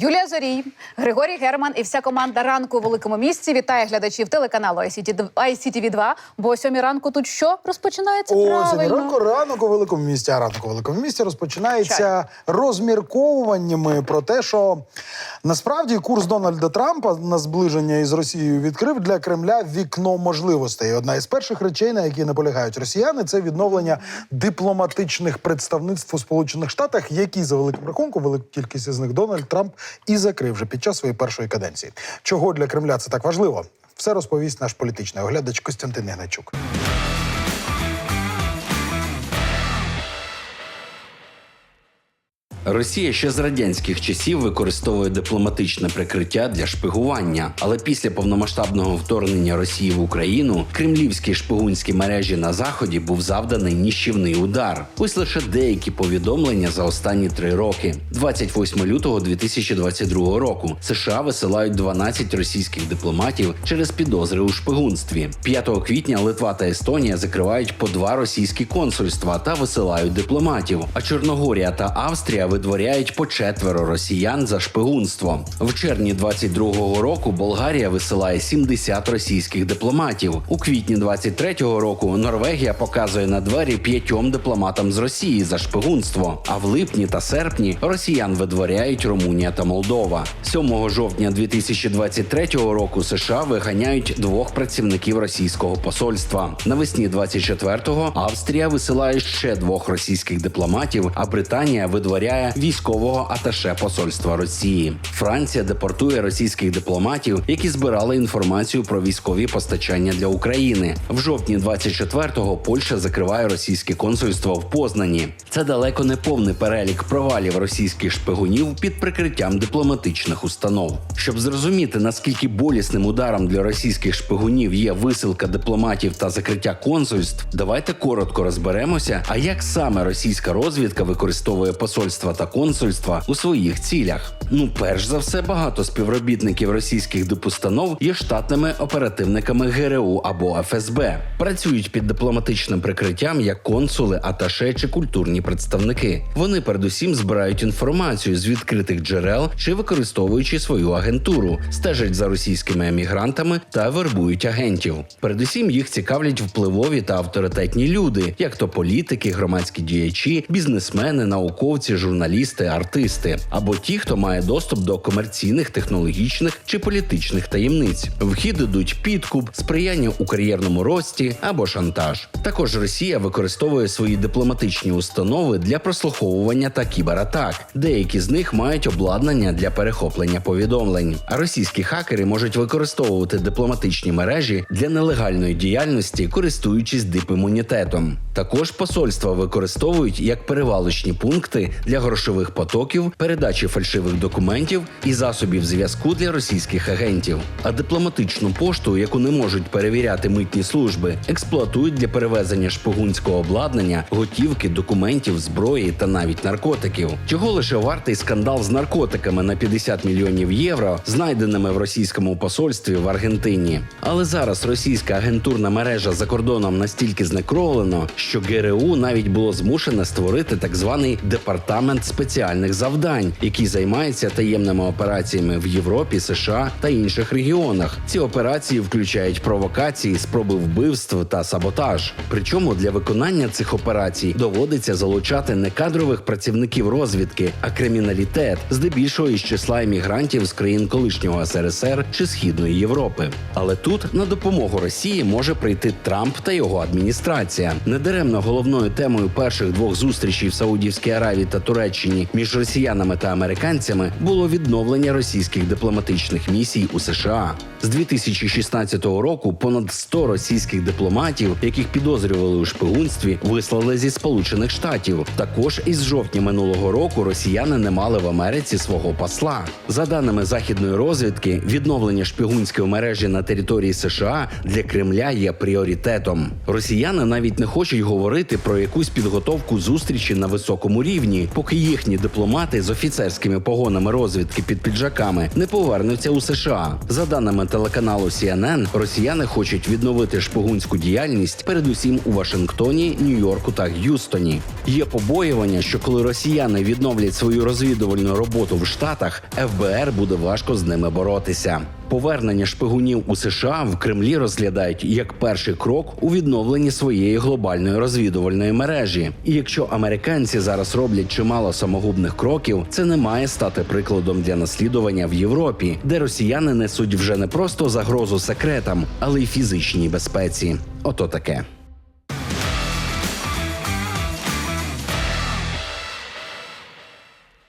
Юлія Зорій, Григорій Герман і вся команда ранку у великому місці вітає глядачів телеканалу ICTV 2 Бо о сьомій ранку тут що? Розпочинається О, правильно. ранку ранок у великому місті, а ранок у великому місті розпочинається розмірковуваннями про те, що насправді курс Дональда Трампа на зближення із Росією відкрив для Кремля вікно можливостей. Одна із перших речей, на які наполягають росіяни, це відновлення дипломатичних представництв у Сполучених Штатах, які за великим рахунком, велику кількість із них Дональд Трамп і закрив вже під час своєї першої каденції. Чого для Кремля це так важливо? Все розповість наш політичний оглядач Костянтин Ігначук. Росія ще з радянських часів використовує дипломатичне прикриття для шпигування, але після повномасштабного вторгнення Росії в Україну кремлівській шпигунській мережі на заході був завданий ніщівний удар. Ось лише деякі повідомлення за останні три роки. 28 лютого 2022 року США висилають 12 російських дипломатів через підозри у шпигунстві. 5 квітня Литва та Естонія закривають по два російські консульства та висилають дипломатів. А Чорногорія та Австрія видворяють по четверо росіян за шпигунство. В червні 22-го року Болгарія висилає 70 російських дипломатів. У квітні 23-го року Норвегія показує на двері п'ятьом дипломатам з Росії за шпигунство. А в липні та серпні росіян видворяють Румунія та Молдова. 7 жовтня 2023 року США виганяють двох працівників російського посольства. Навесні 24-го Австрія висилає ще двох російських дипломатів, а Британія видворяє військового аташе посольства Росії. Франція депортує російських дипломатів, які збирали інформацію про військові постачання для України. В жовтні 24-го Польща закриває російське консульство в Познані. Це далеко не повний перелік провалів російських шпигунів під прикриттям дипломатичних установ. Щоб зрозуміти наскільки болісним ударом для російських шпигунів є висилка дипломатів та закриття консульств, давайте коротко розберемося, а як саме російська розвідка використовує посольства та консульства у своїх цілях. Ну, перш за все, багато співробітників російських дипустанов є штатними оперативниками ГРУ або ФСБ, працюють під дипломатичним прикриттям як консули, аташе чи культурні представники. Вони передусім збирають інформацію з відкритих джерел чи використовуючи свою агентуру, стежать за російськими емігрантами та вербують агентів. Передусім їх цікавлять впливові та авторитетні люди, як то політики, громадські діячі, бізнесмени, науковці, журналісти, артисти або ті, хто має доступ до комерційних, технологічних чи політичних таємниць. Вхід ідуть підкуп, сприяння у кар'єрному рості або шантаж. Також Росія використовує свої дипломатичні установи для прослуховування та кібератак. Деякі з них мають обладнання для перехоплення повідомлень. А російські хакери можуть використовувати дипломатичні мережі для нелегальної діяльності, користуючись дипімунітетом. Також посольства використовують як перевалочні пункти для грошових потоків, передачі фальшивих документів і засобів зв'язку для російських агентів. А дипломатичну пошту, яку не можуть перевіряти митні служби, експлуатують для перевезення шпигунського обладнання, готівки, документів, зброї та навіть наркотиків. Чого лише вартий скандал з наркотиками на 50 мільйонів євро, знайденими в російському посольстві в Аргентині. Але зараз російська агентурна мережа за кордоном настільки знекровлено, що ГРУ навіть було змушене створити так званий департамент спеціальних завдань, який займається таємними операціями в Європі, США та інших регіонах. Ці операції включають провокації, спроби вбивств та саботаж. Причому для виконання цих операцій доводиться залучати не кадрових працівників розвідки, а криміналітет, здебільшого із числа емігрантів з країн колишнього СРСР чи Східної Європи. Але тут на допомогу Росії може прийти Трамп та його адміністрація. Недаремно головною темою перших двох зустрічей в Саудівській Аравії та Туреччині між росіянами та американцями було відновлення російських дипломатичних місій у США. З 2016 року понад 100 російських дипломатів, яких підозрювали у шпигунстві, вислали зі Сполучених Штатів. Також із жовтня минулого року росіяни не мали в Америці свого посла. За даними західної розвідки, відновлення шпигунської мережі на території США для Кремля є пріоритетом. Росіяни навіть не хочуть говорити про якусь підготовку зустрічі на високому рівні, поки їхні дипломати з офіцерськими погонами розвідки під піджаками не повернуться у США. За даними телеканалу CNN, росіяни хочуть відновити шпигунську діяльність передусім у Вашингтоні, Нью-Йорку та Г'юстоні. Є побоювання, що коли росіяни відновлять свою розвідувальну роботу в Штатах, ФБР буде важко з ними боротися. Повернення шпигунів у США в Кремлі розглядають як перший крок у відновленні своєї глобальної розвідувальної мережі. І якщо американці зараз роблять чимало самогубних кроків, це не має стати прикладом для наслідування в Європі, де росіяни несуть вже не просто загрозу секретам, але й фізичній безпеці. Ото таке.